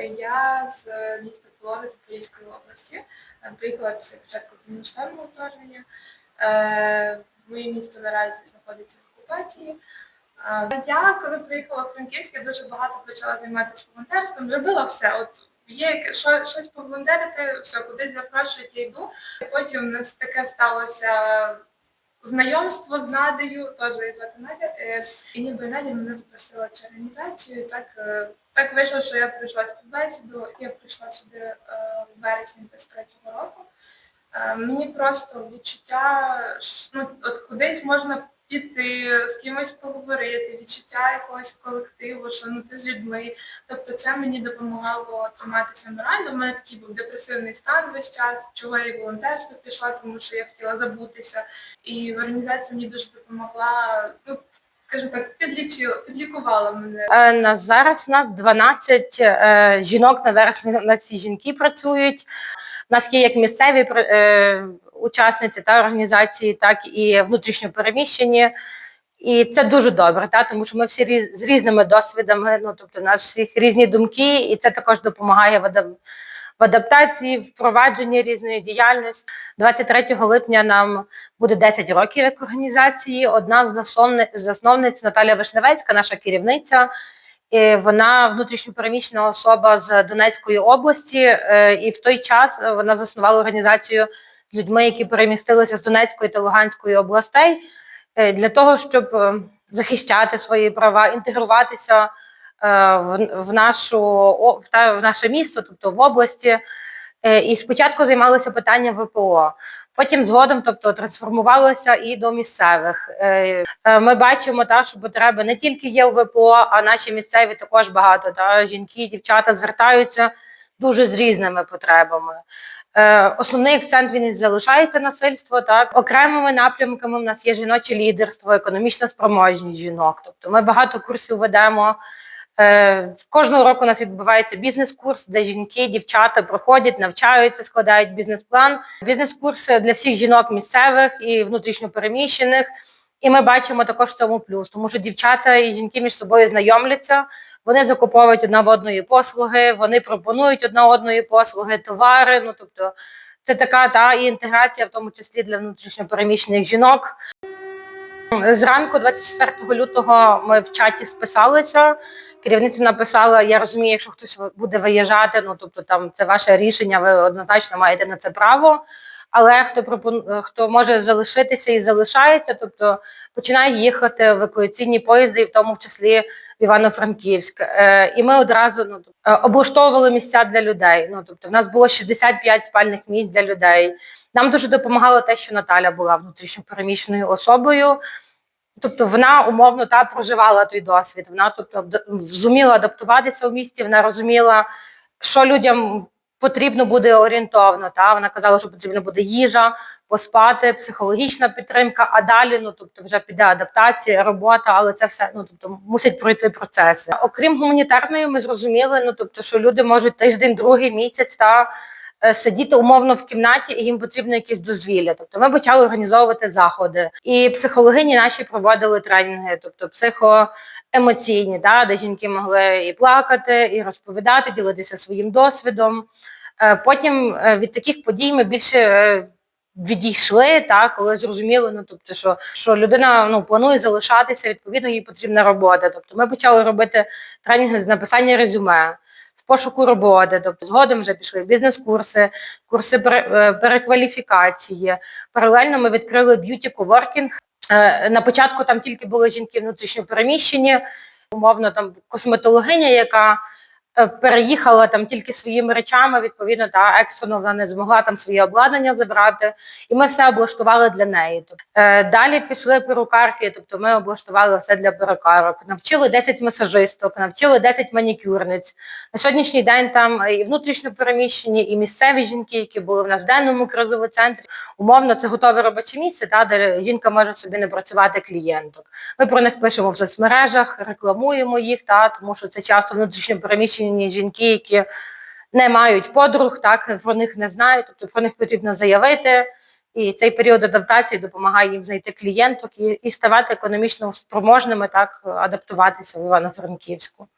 Е, Я з міста Пологи Запорізької області. Е, Приїхала після початку повномасштабного вторгнення. Е, Моє місто наразі знаходиться в окупації. Е, Я, коли приїхала в Франківськ, я дуже багато почала займатися волонтерством. Робила все. От є що, щось поволонтерити, все, кудись запрошують, я йду. Потім у нас таке сталося знайомство з Надею, теж звати Надя. І ніби Надя мене запросила цю організацію. Так, е, так вийшло, що я прийшла співбесіду. Я прийшла сюди е, в вересні 23-го року. Мені просто відчуття, ну, от кудись можна піти, з кимось поговорити, відчуття якогось колективу, що ну ти з людьми. Тобто це мені допомагало триматися морально. У мене такий був депресивний стан весь час, чого я і волонтерство пішла, тому що я хотіла забутися. І організація мені дуже допомогла, ну, скажімо так, підлічила, підлікувала мене. Е, На зараз нас 12 е, жінок, на зараз у нас всі жінки працюють. У нас є як місцеві е, учасниці та організації, так і внутрішньо переміщені. І це дуже добре, та, тому що ми всі різ- з різними досвідами, ну тобто у нас всіх різні думки, і це також допомагає в, адап- в адаптації, впровадженні різної діяльності. 23 липня нам буде 10 років як організації. Одна з засновни- засновниць Наталя Вишневецька, наша керівниця. І вона внутрішньопереміщена особа з Донецької області, е, і в той час е, вона заснувала організацію людьми, які перемістилися з Донецької та Луганської областей, е, для того, щоб е, захищати свої права, інтегруватися е, в, нашу, в, в наше місто, тобто в області. І спочатку займалися питанням ВПО, потім згодом, тобто трансформувалося і до місцевих. Ми бачимо, та, що потреби не тільки є у ВПО, а наші місцеві також багато. Та, жінки, дівчата звертаються дуже з різними потребами. Е, Основний акцент він і залишається насильство. Так. Окремими напрямками в нас є жіноче лідерство, економічна спроможність жінок. Тобто ми багато курсів ведемо. Е, Кожного року у нас відбувається бізнес-курс, де жінки, дівчата проходять, навчаються, складають бізнес-план. Бізнес-курс для всіх жінок місцевих і внутрішньопереміщених. І ми бачимо також в цьому плюс, тому що дівчата і жінки між собою знайомляться, вони закуповують одна в одної послуги, вони пропонують одна одної послуги, товари. Ну тобто це така та і інтеграція, в тому числі для внутрішньопереміщених жінок. Зранку, 24 лютого, ми в чаті списалися. Керівниця написала: я розумію, якщо хтось буде виїжджати, ну тобто там це ваше рішення, ви однозначно маєте на це право. Але хто пропон... хто може залишитися і залишається, тобто починає їхати в евакуаційні поїзди, в тому числі в Івано-Франківськ. Е, і ми одразу ну, тобто, е, облаштовували місця для людей. Ну тобто, в нас було 65 спальних місць для людей. Нам дуже допомагало те, що Наталя була внутрішньопереміщеною особою. Тобто вона умовно та проживала той досвід. Вона тобто зуміла адаптуватися в місті, вона розуміла, що людям потрібно буде орієнтовно. Та вона казала, що потрібно буде їжа, поспати, психологічна підтримка, а далі ну тобто вже піде адаптація, робота, але це все ну тобто мусить пройти процеси. Окрім гуманітарної, ми зрозуміли, ну тобто, що люди можуть тиждень, другий місяць та сидіти умовно в кімнаті, і їм потрібно якісь дозвілля. Тобто ми почали організовувати заходи. І психологині наші проводили тренінги, тобто психоемоційні, да, де жінки могли і плакати, і розповідати, ділитися своїм досвідом. Е, Потім е, від таких подій ми більше е, відійшли, так, коли зрозуміли, ну тобто, що, що людина ну, планує залишатися, відповідно, їй потрібна робота. Тобто ми почали робити тренінги з написання резюме, пошуку роботи, тобто згодом вже пішли бізнес-курси, курси е, перекваліфікації. Паралельно ми відкрили б'юті-коворкінг. Е, На початку там тільки були жінки внутрішньо переміщені, умовно там косметологиня, яка переїхала там тільки своїми речами, відповідно, та екстрено вона не змогла там своє обладнання забрати, і ми все облаштували для неї. Тобто, е, далі пішли перукарки, тобто ми облаштували все для перукарок, навчили 10 масажисток, навчили 10 манікюрниць. На сьогоднішній день там і внутрішньо переміщені, і місцеві жінки, які були в нас в денному кризовому центрі. Умовно, це готове робоче місце, та, де жінка може собі не працювати клієнток. Ми про них пишемо в соцмережах, рекламуємо їх, та, тому що це часто внутрішньо переміщені жінки, які не мають подруг, так, про них не знають, тобто про них потрібно заявити. І цей період адаптації допомагає їм знайти клієнток і, і ставати економічно спроможними, так, адаптуватися в Івано-Франківську.